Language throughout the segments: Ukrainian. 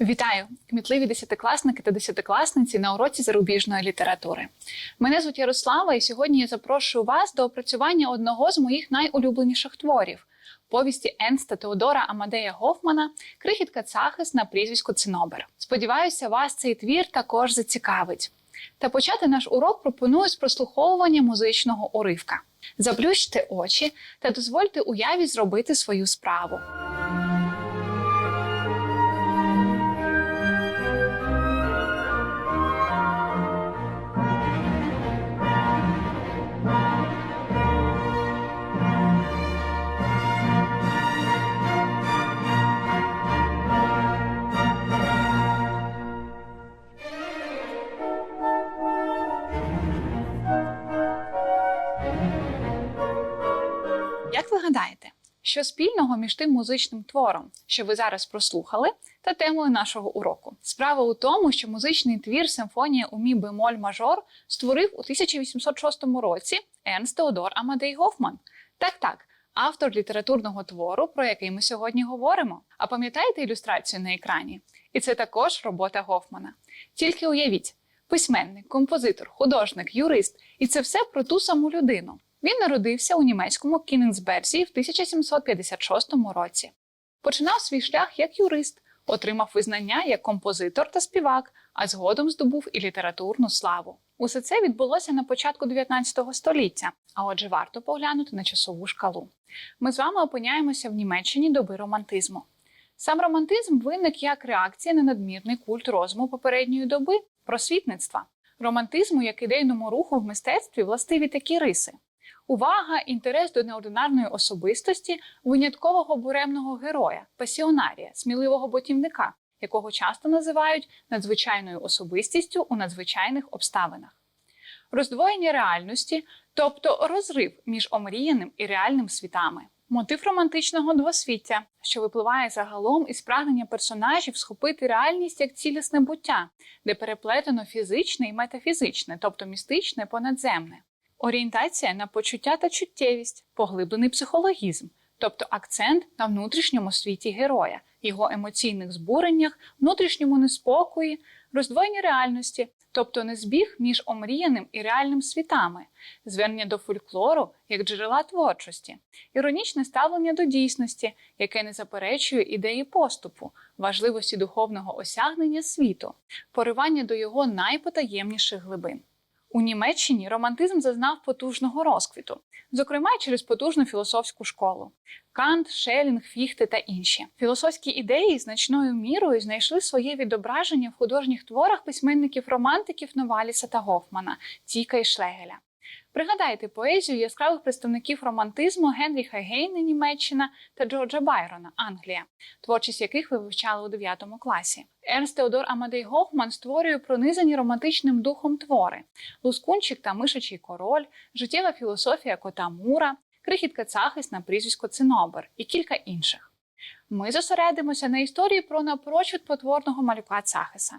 Вітаю, кмітливі десятикласники та десятикласниці на уроці зарубіжної літератури. Мене звуть Ярослава, і сьогодні я запрошую вас до опрацювання одного з моїх найулюбленіших творів повісті Енста Теодора Амадея Гофмана Крихітка Цахис на прізвисько Цинобер. Сподіваюся, вас цей твір також зацікавить. Та почати наш урок пропоную з прослуховування музичного уривка. Заплющте очі та дозвольте уяві зробити свою справу. Що спільного між тим музичним твором, що ви зараз прослухали, та темою нашого уроку? Справа у тому, що музичний твір Симфонія у мі бемоль мажор створив у 1806 році Ернст Теодор Амадей Гофман. Так, так, автор літературного твору, про який ми сьогодні говоримо. А пам'ятаєте ілюстрацію на екрані? І це також робота Гофмана. Тільки уявіть, письменник, композитор, художник, юрист, і це все про ту саму людину. Він народився у німецькому Кіненсберзі в 1756 році. Починав свій шлях як юрист, отримав визнання як композитор та співак, а згодом здобув і літературну славу. Усе це відбулося на початку 19 століття, а отже, варто поглянути на часову шкалу. Ми з вами опиняємося в Німеччині доби романтизму. Сам романтизм виник як реакція на надмірний культ розуму попередньої доби просвітництва. Романтизму як ідейному руху в мистецтві властиві такі риси: увага, інтерес до неординарної особистості, виняткового буремного героя, пасіонарія, сміливого ботівника, якого часто називають надзвичайною особистістю у надзвичайних обставинах. Роздвоєння реальності, тобто розрив між омріяним і реальним світами. Мотив романтичного двосвіття, що випливає загалом із прагнення персонажів схопити реальність як цілісне буття, де переплетено фізичне і метафізичне, тобто містичне понадземне. Орієнтація на почуття та чуттєвість, поглиблений психологізм, тобто акцент на внутрішньому світі героя, його емоційних збуреннях, внутрішньому неспокої, роздвоєння реальності, тобто незбіг між омріяним і реальним світами, звернення до фольклору як джерела творчості, іронічне ставлення до дійсності, яке не заперечує ідеї поступу, важливості духовного осягнення світу, поривання до його найпотаємніших глибин. У Німеччині романтизм зазнав потужного розквіту, зокрема через потужну філософську школу Кант, Шелінг, Фіхте та інші. Філософські ідеї значною мірою знайшли своє відображення в художніх творах письменників-романтиків Новаліса та Гофмана, Тіка і Шлегеля. Пригадайте поезію яскравих представників романтизму Генріха Гейна, Німеччина та Джорджа Байрона, Англія, творчість яких ви вивчали у 9 класі. Ернст Теодор Амадей Гофман створює пронизані романтичним духом твори: Лускунчик та Мишачий король, життєва філософія кота Мура, крихітка Цахис на прізвисько Цинобер і кілька інших. Ми зосередимося на історії про напрочуд потворного малюка Цахиса.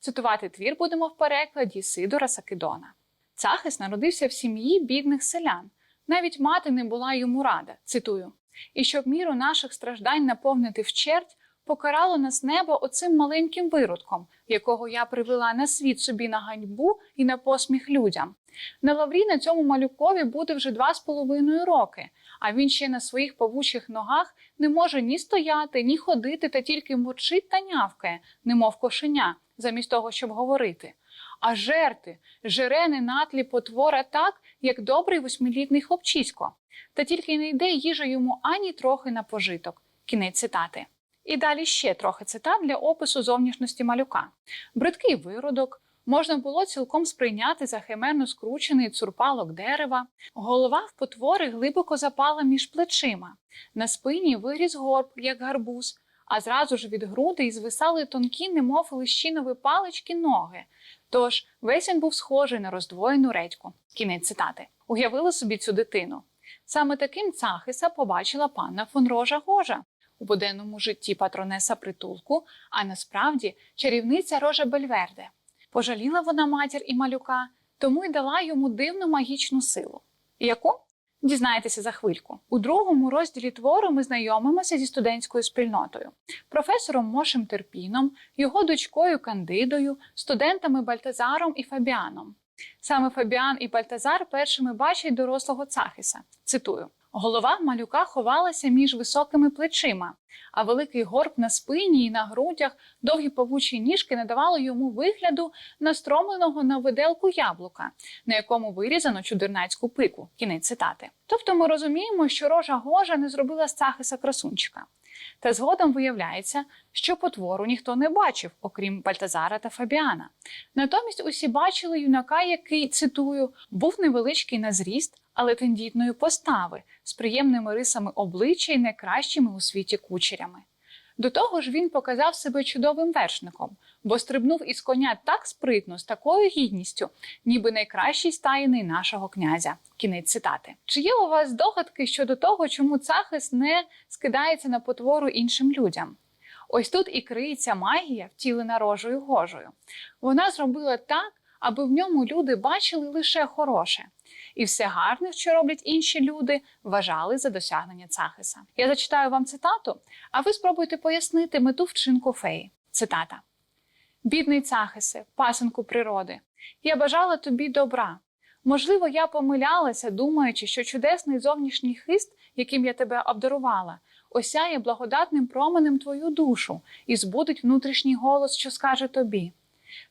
Цитувати твір будемо в перекладі Сидора Сакидона. Цахис народився в сім'ї бідних селян. Навіть мати не була йому рада, цитую, і щоб міру наших страждань наповнити вчерть, покарало нас небо оцим маленьким виродком, якого я привела на світ собі на ганьбу і на посміх людям. На лаврі на цьому малюкові буде вже два з половиною роки, а він ще на своїх павучих ногах не може ні стояти, ні ходити, та тільки мочить та нявкає, немов кошеня, замість того, щоб говорити. А жерти, жере ненатлі потвора так, як добрий восьмилітний хлопчисько, та тільки не йде їжа йому ані трохи на пожиток. Кінець цитати. І далі ще трохи цитат для опису зовнішності малюка. Бридкий виродок, можна було цілком сприйняти за химерно скручений цурпалок дерева, голова в потвори глибоко запала між плечима, на спині виріс горб, як гарбуз, а зразу ж від груди й звисали тонкі, немов лищинові палички ноги. Тож весь він був схожий на роздвоєну редьку. Кінець цитати. Уявили собі цю дитину. Саме таким цахиса побачила панна фон Рожа Гожа у буденному житті патронеса притулку, а насправді чарівниця Рожа Бельверде. Пожаліла вона матір і малюка, тому й дала йому дивну магічну силу. Яку? Дізнаєтеся за хвильку. У другому розділі твору ми знайомимося зі студентською спільнотою, професором Мошем Терпіном, його дочкою Кандидою, студентами Бальтазаром і Фабіаном. Саме Фабіан і Бальтазар першими бачать дорослого Цахиса. Цитую: голова малюка ховалася між високими плечима, а великий горб на спині і на грудях, довгі павучі ніжки надавали йому вигляду настромленого на виделку яблука, на якому вирізано чудернацьку пику. Кінець цитати. Тобто ми розуміємо, що рожа гожа не зробила з Цахиса красунчика. Та згодом виявляється, що потвору ніхто не бачив, окрім Бальтазара та Фабіана. Натомість усі бачили юнака, який, цитую, був невеличкий на зріст, але тендітної постави, з приємними рисами обличчя і найкращими у світі кучерями. До того ж, він показав себе чудовим вершником, бо стрибнув із коня так спритно, з такою гідністю, ніби найкращий стаєний нашого князя. Кінець цитати. Чи є у вас догадки щодо того, чому Цахис не скидається на потвору іншим людям? Ось тут і криється магія, втілена рожею гожою. Вона зробила так, аби в ньому люди бачили лише хороше. І все гарне, що роблять інші люди, вважали за досягнення Цахиса. Я зачитаю вам цитату, а ви спробуйте пояснити мету вчинку феї. Цитата: Бідний Цахисе, пасенку природи, я бажала тобі добра. Можливо, я помилялася, думаючи, що чудесний зовнішній хист, яким я тебе обдарувала, осяє благодатним променем твою душу і збудить внутрішній голос, що скаже тобі.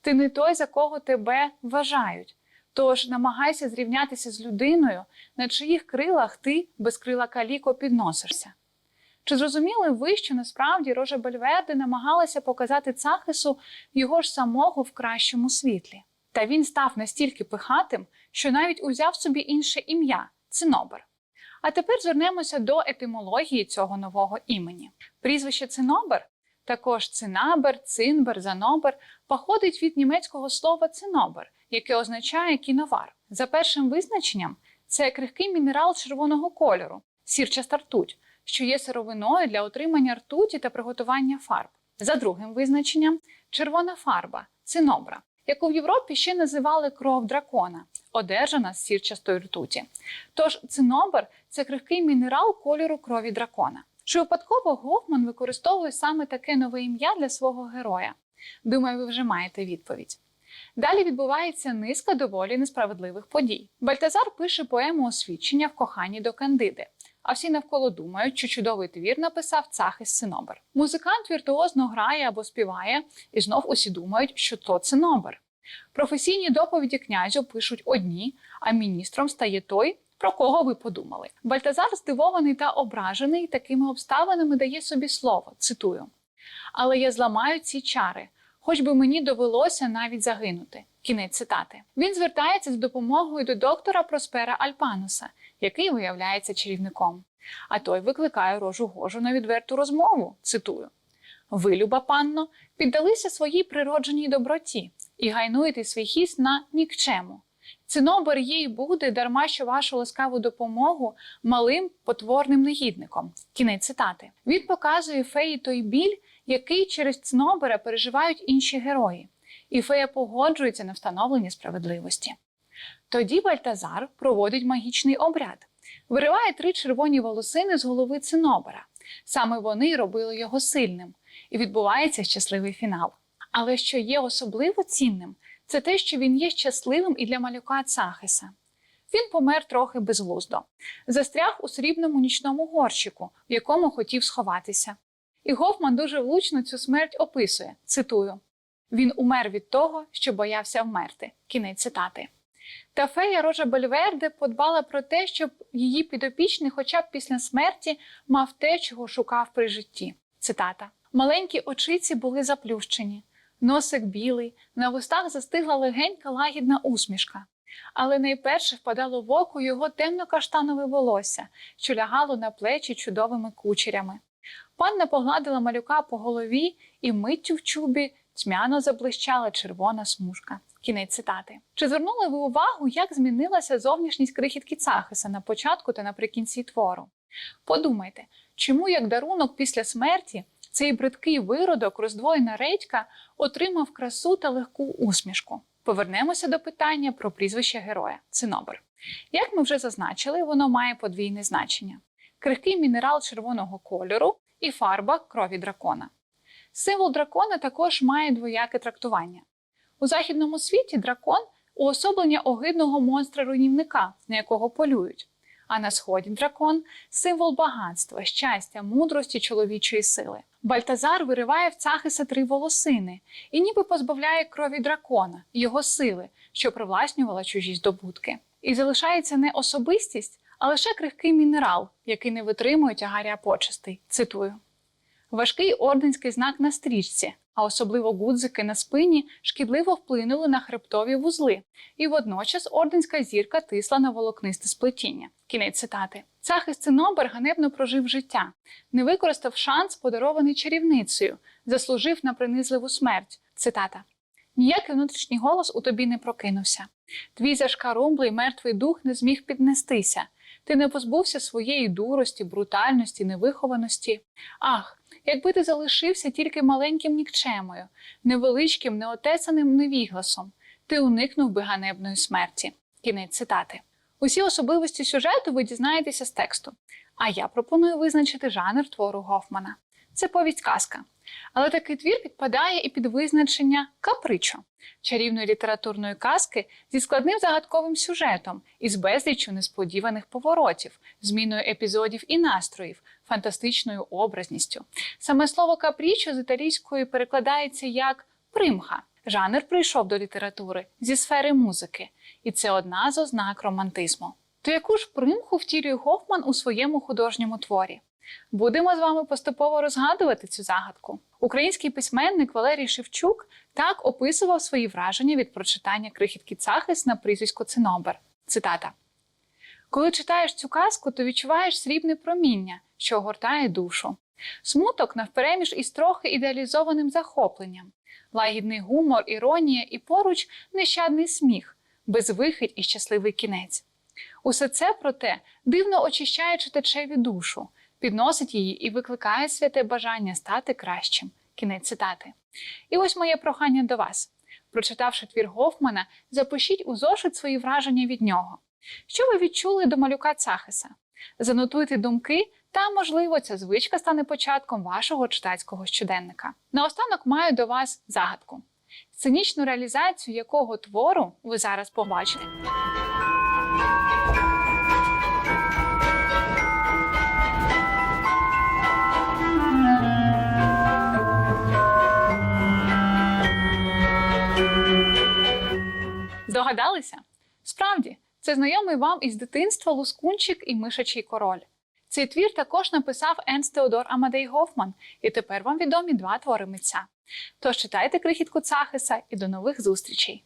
Ти не той, за кого тебе вважають. Тож намагайся зрівнятися з людиною, на чиїх крилах ти без крила каліко підносишся. Чи зрозуміли ви, що насправді Рожа Бельверде намагалася показати Цахису його ж самого в кращому світлі? Та він став настільки пихатим, що навіть узяв собі інше ім'я Цинобер. А тепер звернемося до етимології цього нового імені. Прізвище Цинобер, також цинабер, цинбер, занобер, походить від німецького слова цинобер, яке означає кіновар. За першим визначенням, це крихкий мінерал червоного кольору, сірчаста ртуть, що є сировиною для отримання ртуті та приготування фарб. За другим визначенням, червона фарба цинобра, яку в Європі ще називали кров дракона, одержана з сірчастої ртуті. Тож цинобер це крихкий мінерал кольору крові дракона. Чи випадково Гофман використовує саме таке нове ім'я для свого героя? Думаю, ви вже маєте відповідь. Далі відбувається низка доволі несправедливих подій. Бальтазар пише поему освідчення в коханні до Кандиди, а всі навколо думають, що чудовий твір написав Цахис Синобер. Музикант віртуозно грає або співає, і знов усі думають, що то Цинобер. Професійні доповіді князю пишуть одні, а міністром стає той, про кого ви подумали. Бальтазар здивований та ображений такими обставинами дає собі слово. Цитую: Але я зламаю ці чари, хоч би мені довелося навіть загинути. Кінець цитати. Він звертається з допомогою до доктора Проспера Альпануса, який виявляється чарівником. А той викликає рожу гожу на відверту розмову. Цитую: Ви, люба панно, піддалися своїй природженій доброті і гайнуєте свій хіст на нікчему. Цинобер їй буде дарма що вашу ласкаву допомогу малим потворним негідником. Кінець цитати. Він показує феї той біль, який через цнобера переживають інші герої, і фея погоджується на встановлення справедливості. Тоді Бальтазар проводить магічний обряд, вириває три червоні волосини з голови цинобера. Саме вони робили його сильним, і відбувається щасливий фінал. Але що є особливо цінним, це те, що він є щасливим і для малюка Цахиса. Він помер трохи безглуздо, застряг у срібному нічному горщику, в якому хотів сховатися. І Гофман дуже влучно цю смерть описує. Цитую: він умер від того, що боявся вмерти. Кінець цитати. Та фея Рожа Бельверде подбала про те, щоб її підопічний, хоча б після смерті, мав те, чого шукав при житті. Цитата: Маленькі очиці були заплющені, носик білий, на вустах застигла легенька лагідна усмішка. Але найперше впадало в око його темно-каштанове волосся, що лягало на плечі чудовими кучерями. Панна погладила малюка по голові, і миттю в чубі тьмяно заблищала червона смужка. Кінець цитати. Чи звернули ви увагу, як змінилася зовнішність крихітки Цахиса на початку та наприкінці твору? Подумайте, чому як дарунок після смерті цей бридкий виродок, роздвоєна редька, отримав красу та легку усмішку? Повернемося до питання про прізвище героя Цинобер. Як ми вже зазначили, воно має подвійне значення: крихкий мінерал червоного кольору і фарба крові дракона. Символ дракона також має двояке трактування. У західному світі дракон уособлення огидного монстра-руйнівника, на якого полюють. А на сході дракон символ багатства, щастя, мудрості чоловічої сили. Бальтазар вириває в Цахиса три волосини і ніби позбавляє крові дракона, його сили, що привласнювала чужі здобутки. І залишається не особистість, а лише крихкий мінерал, який не витримує тягаря почестей. Цитую. Важкий орденський знак на стрічці, а особливо гудзики на спині, шкідливо вплинули на хребтові вузли, і водночас орденська зірка тисла на волокнисте сплетіння. Кінець цитати. Цахис Цинобер ганебно прожив життя, не використав шанс, подарований чарівницею, заслужив на принизливу смерть. Цитата. Ніякий внутрішній голос у тобі не прокинувся. Твій зашкарумблий мертвий дух не зміг піднестися. Ти не позбувся своєї дурості, брутальності, невихованості. Ах, якби ти залишився тільки маленьким нікчемою, невеличким, неотесаним невігласом, ти уникнув би ганебної смерті. Кінець цитати. Усі особливості сюжету ви дізнаєтеся з тексту. А я пропоную визначити жанр твору Гофмана. Це повість казка. Але такий твір підпадає і під визначення капричо чарівної літературної казки зі складним загадковим сюжетом із безліччю несподіваних поворотів, зміною епізодів і настроїв, фантастичною образністю. Саме слово капрічо з італійської перекладається як примха. Жанр прийшов до літератури зі сфери музики, і це одна з ознак романтизму. То яку ж примху втілює Гофман у своєму художньому творі? Будемо з вами поступово розгадувати цю загадку. Український письменник Валерій Шевчук так описував свої враження від прочитання крихітки Цахис на прізвисько Цинобер. Цитата: Коли читаєш цю казку, то відчуваєш срібне проміння, що огортає душу. Смуток навпереміж із трохи ідеалізованим захопленням, лагідний гумор, іронія і поруч нещадний сміх, безвихідь і щасливий кінець. Усе це, проте, дивно очищає читачеві душу, підносить її і викликає святе бажання стати кращим. Кінець цитати. І ось моє прохання до вас. Прочитавши твір Гофмана, запишіть у зошит свої враження від нього. Що ви відчули до малюка Цахиса? Занотуйте думки, та, можливо, ця звичка стане початком вашого читацького щоденника. Наостанок маю до вас загадку, сценічну реалізацію якого твору ви зараз побачите. Догадалися? Справді, це знайомий вам із дитинства Лускунчик і Мишачий король. Цей твір також написав Енс Теодор Амадей Гофман, і тепер вам відомі два твори митця. Тож читайте крихітку Цахиса і до нових зустрічей!